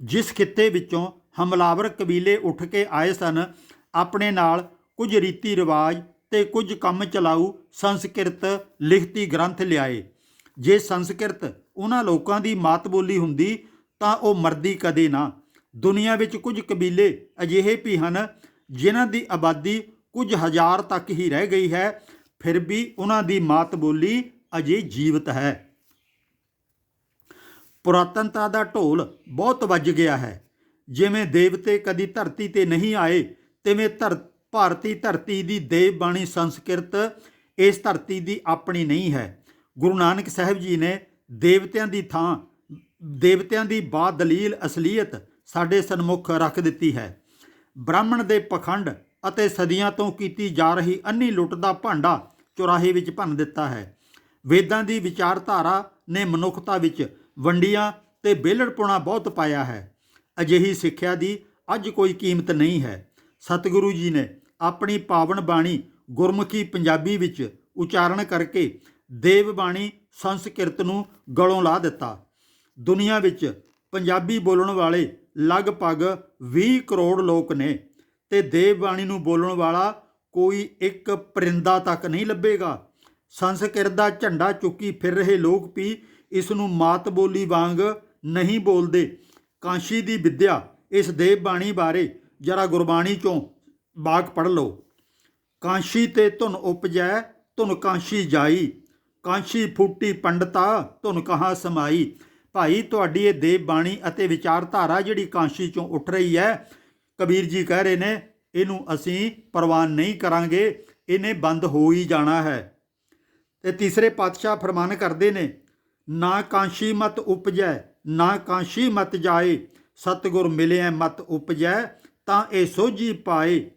ਜਿਸ ਖਿੱਤੇ ਵਿੱਚੋਂ ਹਮਲਾਵਰ ਕਬੀਲੇ ਉੱਠ ਕੇ ਆਏ ਸਨ, ਆਪਣੇ ਨਾਲ ਕੁਝ ਰੀਤੀ ਰਿਵਾਜ ਤੇ ਕੁਝ ਕੰਮ ਚਲਾਊ ਸੰਸਕ੍ਰਿਤ ਲਿਖਤੀ ਗ੍ਰੰਥ ਲਿਆਏ। ਜੇ ਸੰਸਕ੍ਰਿਤ ਉਹਨਾਂ ਲੋਕਾਂ ਦੀ ਮਾਤ ਬੋਲੀ ਹੁੰਦੀ ਤਾਂ ਉਹ ਮਰਦੀ ਕਦੇ ਨਾ। ਦੁਨੀਆ ਵਿੱਚ ਕੁਝ ਕਬੀਲੇ ਅਜਿਹੇ ਵੀ ਹਨ ਜਿਨ੍ਹਾਂ ਦੀ ਆਬਾਦੀ ਕੁਝ ਹਜ਼ਾਰ ਤੱਕ ਹੀ ਰਹਿ ਗਈ ਹੈ, ਫਿਰ ਵੀ ਉਹਨਾਂ ਦੀ ਮਾਤ ਬੋਲੀ ਅਜੇ ਜੀਵਤ ਹੈ। ਪੁਰਾਤਨਤਾ ਦਾ ਢੋਲ ਬਹੁਤ ਵੱਜ ਗਿਆ ਹੈ। ਜਿਵੇਂ ਦੇਵਤੇ ਕਦੀ ਧਰਤੀ ਤੇ ਨਹੀਂ ਆਏ, ਤਿਵੇਂ ਧਰ, ਭਾਰਤੀ ਧਰਤੀ ਦੀ ਦੇਵ ਬਾਣੀ ਸੰਸਕ੍ਰਿਤ ਇਸ ਧਰਤੀ ਦੀ ਆਪਣੀ ਨਹੀਂ ਹੈ। ਗੁਰੂ ਨਾਨਕ ਸਾਹਿਬ ਜੀ ਨੇ ਦੇਵਤਿਆਂ ਦੀ ਥਾਂ ਦੇਵਤਿਆਂ ਦੀ ਬਾਤ ਦਲੀਲ ਅਸਲੀਅਤ ਸਾਡੇ ਸਨਮੁਖ ਰੱਖ ਦਿੱਤੀ ਹੈ। ਬ੍ਰਾਹਮਣ ਦੇ ਪਖੰਡ ਅਤੇ ਸਦੀਆਂ ਤੋਂ ਕੀਤੀ ਜਾ ਰਹੀ ਅੰਨੀ ਲੁੱਟ ਦਾ ਭਾਂਡਾ ਚੁਰਾਹੇ ਵਿੱਚ ਭੰਨ ਦਿੱਤਾ ਹੈ। ਵੇਦਾਂ ਦੀ ਵਿਚਾਰਧਾਰਾ ਨੇ ਮਨੁੱਖਤਾ ਵਿੱਚ ਵੰਡੀਆਂ ਤੇ ਬੇਲੜਪੁਣਾ ਬਹੁਤ ਪਾਇਆ ਹੈ। ਅਜਿਹੀ ਸਿੱਖਿਆ ਦੀ ਅੱਜ ਕੋਈ ਕੀਮਤ ਨਹੀਂ ਹੈ। ਸਤਿਗੁਰੂ ਜੀ ਨੇ ਆਪਣੀ ਪਾਵਨ ਬਾਣੀ ਗੁਰਮੁਖੀ ਪੰਜਾਬੀ ਵਿੱਚ ਉਚਾਰਨ ਕਰਕੇ ਦੇਵ ਬਾਣੀ ਸੰਸਕ੍ਰਿਤ ਨੂੰ ਗਲੋਂ ਲਾ ਦਿੱਤਾ। ਦੁਨੀਆ ਵਿੱਚ ਪੰਜਾਬੀ ਬੋਲਣ ਵਾਲੇ ਲਗਭਗ 20 ਕਰੋੜ ਲੋਕ ਨੇ ਤੇ ਦੇਵ ਬਾਣੀ ਨੂੰ ਬੋਲਣ ਵਾਲਾ ਕੋਈ ਇੱਕ ਪਰਿੰਦਾ ਤੱਕ ਨਹੀਂ ਲੱਭੇਗਾ। ਸੰਸਕ੍ਰਿਤ ਦਾ ਝੰਡਾ ਚੁੱਕੀ ਫਿਰ ਰਹੇ ਲੋਕ ਵੀ ਇਸ ਨੂੰ ਮਾਤ ਬੋਲੀ ਵਾਂਗ ਨਹੀਂ ਬੋਲਦੇ। ਕਾਂਸ਼ੀ ਦੀ ਵਿਦਿਆ ਇਸ ਦੇਵ ਬਾਣੀ ਬਾਰੇ ਜਰਾ ਗੁਰਬਾਣੀ ਚੋਂ ਬਾਕ ਪੜ ਲਓ। ਕਾਂਸ਼ੀ ਤੇ ਧੁਨ ਉਪਜੈ, ਧੁਨ ਕਾਂਸ਼ੀ ਜਾਈ, ਕਾਂਸ਼ੀ ਫੂਟੀ ਪੰਡਤਾ ਧੁਨ ਕਹਾ ਸਮਾਈ। ਭਾਈ, ਤੁਹਾਡੀ ਇਹ ਦੇਵ ਬਾਣੀ ਅਤੇ ਵਿਚਾਰਧਾਰਾ ਜਿਹੜੀ ਕਾਂਸ਼ੀ ਚੋਂ ਉੱਠ ਰਹੀ ਹੈ, ਕਬੀਰ ਜੀ ਕਹਿ ਰਹੇ ਨੇ, ਇਹਨੂੰ ਅਸੀਂ ਪ੍ਰਵਾਨ ਨਹੀਂ ਕਰਾਂਗੇ, ਇਹਨੇ ਬੰਦ ਹੋ ਹੀ ਜਾਣਾ ਹੈ। ਤੇ ਤੀਸਰੇ ਪਾਤਸ਼ਾਹ ਫਰਮਾਨ ਕਰਦੇ ਨੇ, ਨਾ ਕਾਂਸ਼ੀ ਮਤ ਉਪਜੈ, ਨਾ ਕਾਂਸ਼ੀ ਮਤ ਜਾਏ, ਸਤਿਗੁਰ ਮਿਲਿਆ ਮਤ ਉਪਜੈ, ਤਾਂ ਇਹ ਸੋਝੀ ਪਾਏ।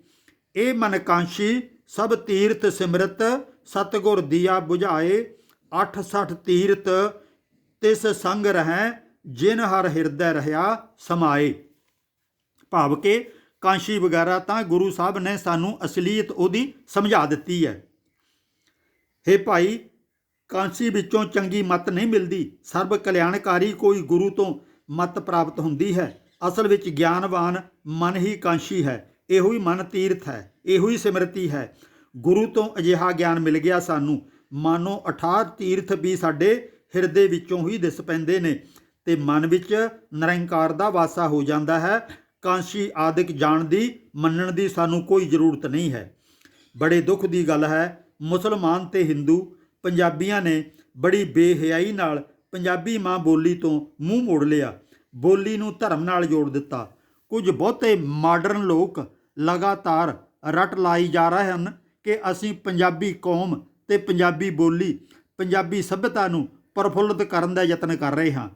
ਇਹ ਮਨ ਕਾਂਸ਼ੀ, ਸਭ ਤੀਰਥ ਸਿਮਰਤ, ਸਤਿਗੁਰ ਦੀਆ 부ਝਾਏ 86 ਤੀਰਥ ਤਿਸ ਸੰਗ ਰਹੈ, ਜਿਨ ਹਰ ਹਿਰਦੈ ਰਹਾ ਸਮਾਏ। ਭਾਵ ਕਿ ਕਾਂਸ਼ੀ ਵਗੈਰਾ ਤਾਂ ਗੁਰੂ ਸਾਹਿਬ ਨੇ ਸਾਨੂੰ ਅਸਲੀਅਤ ਉਹਦੀ ਸਮਝਾ ਦਿੱਤੀ ਹੈ। ਹੇ ਭਾਈ, ਕਾਂਸੀ ਵਿੱਚੋਂ ਚੰਗੀ ਮਤ ਨਹੀਂ ਮਿਲਦੀ। ਸਰਬ ਕਲਿਆਣਕਾਰੀ ਕੋਈ ਗੁਰੂ ਤੋਂ ਮਤ ਪ੍ਰਾਪਤ ਹੁੰਦੀ ਹੈ। ਅਸਲ ਵਿੱਚ ਗਿਆਨਵਾਨ ਮਨ ਹੀ ਕਾਂਸ਼ੀ ਹੈ। ਇਹੋ ਹੀ ਮਨ ਤੀਰਥ ਹੈ। ਇਹੋ ਹੀ ਸਿਮਰਤੀ ਹੈ। ਗੁਰੂ ਤੋਂ ਅਜਿਹਾ ਗਿਆਨ ਮਿਲ ਗਿਆ ਸਾਨੂੰ। ਮਾਨੋ 68 ਤੀਰਥ ਵੀ ਸਾਡੇ ਹਿਰਦੇ ਵਿੱਚੋਂ ਹੀ ਦਿਸ ਪੈਂਦੇ ਨੇ ਤੇ ਮਨ ਵਿੱਚ ਨਿਰੰਕਾਰ ਦਾ ਵਾਸਾ ਹੋ ਜਾਂਦਾ ਹੈ। ਕਾਂਸ਼ੀ ਆਦਿਕ ਜਾਣ ਦੀ ਮੰਨਣ ਦੀ ਸਾਨੂੰ ਕੋਈ ਜ਼ਰੂਰਤ ਨਹੀਂ ਹੈ। ਬੜੇ ਦੁੱਖ ਦੀ ਗੱਲ ਹੈ, ਮੁਸਲਮਾਨ ਤੇ ਹਿੰਦੂ, ਪੰਜਾਬੀਆਂ ਨੇ ਬੜੀ ਬੇਹਯਾਈ ਨਾਲ ਪੰਜਾਬੀ ਮਾਂ ਬੋਲੀ ਤੋਂ ਮੂੰਹ ਮੋੜ ਲਿਆ, ਬੋਲੀ ਨੂੰ ਧਰਮ ਨਾਲ ਜੋੜ ਦਿੱਤਾ। ਕੁਝ ਬਹੁਤੇ ਮਾਡਰਨ ਲੋਕ ਲਗਾਤਾਰ ਰਟ ਲਾਈ ਜਾ ਰਹੇ ਹਨ ਕਿ ਅਸੀਂ ਪੰਜਾਬੀ ਕੌਮ ਤੇ ਪੰਜਾਬੀ ਬੋਲੀ, ਪੰਜਾਬੀ ਸਭਿਅਤਾ ਨੂੰ ਪ੍ਰਫੁੱਲਤ ਕਰਨ ਦਾ ਯਤਨ ਕਰ ਰਹੇ ਹਾਂ।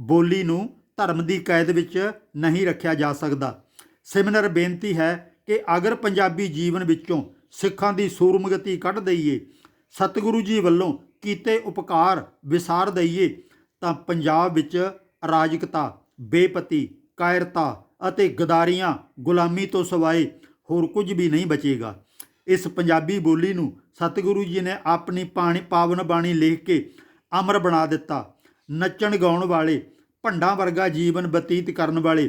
ਬੋਲੀ ਨੂੰ ਧਰਮ ਦੀ ਕੈਦ ਵਿੱਚ ਨਹੀਂ ਰੱਖਿਆ ਜਾ ਸਕਦਾ। ਸਿਮਨਰ ਬੇਨਤੀ ਹੈ ਕਿ ਅਗਰ ਪੰਜਾਬੀ ਜੀਵਨ ਵਿੱਚੋਂ ਸਿੱਖਾਂ ਦੀ ਸੂਰਮਗਤੀ ਕੱਢ ਦਈਏ, ਸਤਿਗੁਰੂ ਜੀ ਵੱਲੋਂ ਕੀਤੇ ਉਪਕਾਰ ਵਿਸਾਰ ਦਈਏ, ਤਾਂ ਪੰਜਾਬ ਵਿੱਚ ਅਰਾਜਕਤਾ, ਬੇਪਤੀ, ਕਾਇਰਤਾ ਅਤੇ ਗਦਾਰੀਆਂ ਗੁਲਾਮੀ ਤੋਂ ਸਿਵਾਏ ਹੋਰ ਕੁਝ ਵੀ ਨਹੀਂ ਬਚੇਗਾ। ਇਸ ਪੰਜਾਬੀ ਬੋਲੀ ਨੂੰ ਸਤਿਗੁਰੂ ਜੀ ਨੇ ਆਪਣੀ ਪਾਣੀ ਪਾਵਨ ਬਾਣੀ ਲਿਖ ਕੇ ਅਮਰ ਬਣਾ ਦਿੱਤਾ। ਨੱਚਣ ਗਾਉਣ ਵਾਲੇ, ਭੰਡਾਂ ਵਰਗਾ ਜੀਵਨ ਬਤੀਤ ਕਰਨ ਵਾਲੇ,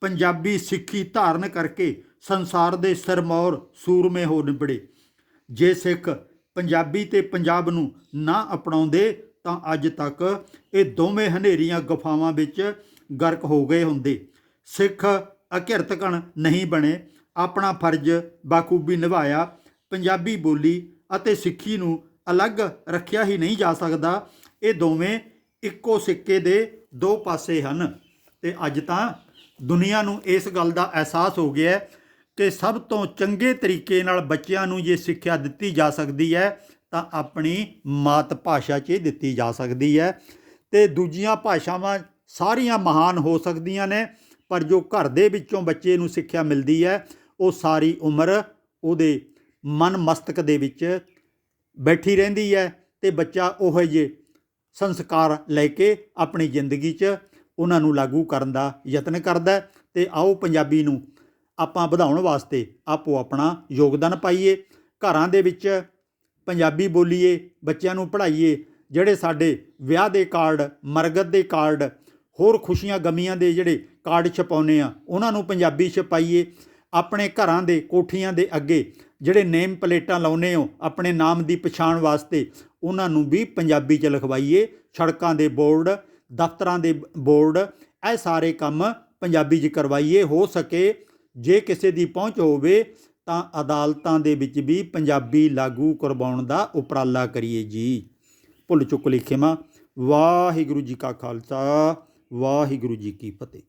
ਪੰਜਾਬੀ ਸਿੱਖੀ ਧਾਰਨ ਕਰਕੇ ਸੰਸਾਰ ਦੇ ਸਰਮੌਰ ਸੂਰਮੇ ਹੋ ਨਿਬੜੇ। ਜੇ ਸਿੱਖ ਪੰਜਾਬੀ ਤੇ ਪੰਜਾਬ ਨੂੰ ਨਾ ਅਪਣਾਉਂਦੇ, ਤਾਂ ਅੱਜ ਤੱਕ ਇਹ ਦੋਵੇਂ ਹਨੇਰੀਆਂ ਗੁਫਾਵਾਂ ਵਿੱਚ ਗਰਕ ਹੋ ਗਏ ਹੁੰਦੇ। ਸਿੱਖ ਅਕਿਰਤਕਣ ਨਹੀਂ ਬਣੇ, ਆਪਣਾ ਫਰਜ਼ ਬਾਖੂਬੀ ਨਿਭਾਇਆ। ਪੰਜਾਬੀ ਬੋਲੀ ਅਤੇ ਸਿੱਖੀ ਨੂੰ ਅਲੱਗ ਰੱਖਿਆ ਹੀ ਨਹੀਂ ਜਾ ਸਕਦਾ। ਇਹ ਦੋਵੇਂ ਇੱਕੋ ਸਿੱਕੇ ਦੇ ਦੋ ਪਾਸੇ ਹਨ। ਤੇ ਅੱਜ ਤਾਂ ਦੁਨੀਆ ਨੂੰ ਇਸ ਗੱਲ ਦਾ ਅਹਿਸਾਸ ਹੋ ਗਿਆ ਕਿ ਸਭ ਤੋਂ ਚੰਗੇ ਤਰੀਕੇ ਨਾਲ ਬੱਚਿਆਂ ਨੂੰ ਜੇ ਸਿੱਖਿਆ ਦਿੱਤੀ ਜਾ ਸਕਦੀ ਹੈ, ਤਾਂ ਆਪਣੀ ਮਾਤ ਭਾਸ਼ਾ 'ਚ ਦਿੱਤੀ ਜਾ ਸਕਦੀ ਹੈ। ਤੇ ਦੂਜੀਆਂ ਭਾਸ਼ਾਵਾਂ ਸਾਰੀਆਂ ਮਹਾਨ ਹੋ ਸਕਦੀਆਂ ਨੇ, ਪਰ ਜੋ ਘਰ ਦੇ ਵਿੱਚੋਂ ਬੱਚੇ ਨੂੰ ਸਿੱਖਿਆ ਮਿਲਦੀ ਹੈ, ਉਹ ਸਾਰੀ ਉਮਰ ਉਹਦੇ ਮਨ ਮਸਤਕ ਦੇ ਵਿੱਚ ਬੈਠੀ ਰਹਿੰਦੀ ਹੈ ਤੇ ਬੱਚਾ ਉਹੋ ਜਿਹੇ ਸੰਸਕਾਰ ਲੈ ਕੇ ਆਪਣੀ ਜ਼ਿੰਦਗੀ 'ਚ ਉਹਨਾਂ ਨੂੰ ਲਾਗੂ ਕਰਨ ਦਾ ਯਤਨ ਕਰਦਾ ਹੈ ਤੇ ਆਓ ਪੰਜਾਬੀ ਨੂੰ ਆਪਾਂ ਵਧਾਉਣ ਵਾਸਤੇ ਆਪੋ ਆਪਣਾ ਯੋਗਦਾਨ ਪਾਈਏ, ਘਰਾਂ ਦੇ ਵਿੱਚ ਪੰਜਾਬੀ ਬੋਲੀਏ, ਬੱਚਿਆਂ ਨੂੰ ਪੜ੍ਹਾਈਏ, ਜਿਹੜੇ ਸਾਡੇ ਵਿਆਹ ਦੇ ਕਾਰਡ, ਮਰਗਤ ਦੇ ਕਾਰਡ, ਹੋਰ ਖੁਸ਼ੀਆਂ ਗਮੀਆਂ ਦੇ ਜਿਹੜੇ ਕਾਰਡ ਛਪਾਉਨੇ ਆ, ਉਹਨਾਂ ਨੂੰ ਪੰਜਾਬੀ ਛਪਾਈਏ ਆਪਣੇ ਘਰਾਂ ਦੇ ਕੋਠੀਆਂ ਦੇ ਅੱਗੇ, ਜਿਹੜੇ ਨੇਮ ਪਲੇਟਾਂ ਲਾਉਨੇ ਹੋ ਆਪਣੇ ਨਾਮ ਦੀ ਪਛਾਣ ਵਾਸਤੇ, ਉਹਨਾਂ ਨੂੰ ਵੀ ਪੰਜਾਬੀ 'ਚ ਲਿਖਵਾਈਏ। ਸੜਕਾਂ ਦੇ ਬੋਰਡ, ਦਫ਼ਤਰਾਂ ਦੇ ਬੋਰਡ, ਇਹ ਸਾਰੇ ਕੰਮ ਪੰਜਾਬੀ 'ਚ ਕਰਵਾਈਏ। ਹੋ ਸਕੇ, ਜੇ ਕਿਸੇ ਦੀ ਪਹੁੰਚ ਹੋਵੇ, ਤਾਂ ਅਦਾਲਤਾਂ ਦੇ ਵਿੱਚ ਵੀ ਪੰਜਾਬੀ ਲਾਗੂ ਕਰਵਾਉਣ ਦਾ ਉਪਰਾਲਾ ਕਰੀਏ ਜੀ। ਭੁੱਲ ਚੁੱਕ ਲਿਖੇਮਾ ਵਾਹਿਗੁਰੂ ਜੀ ਕਾ ਖਾਲਸਾ, ਵਾਹਿਗੁਰੂ ਜੀ ਕੀ ਫਤਿਹ।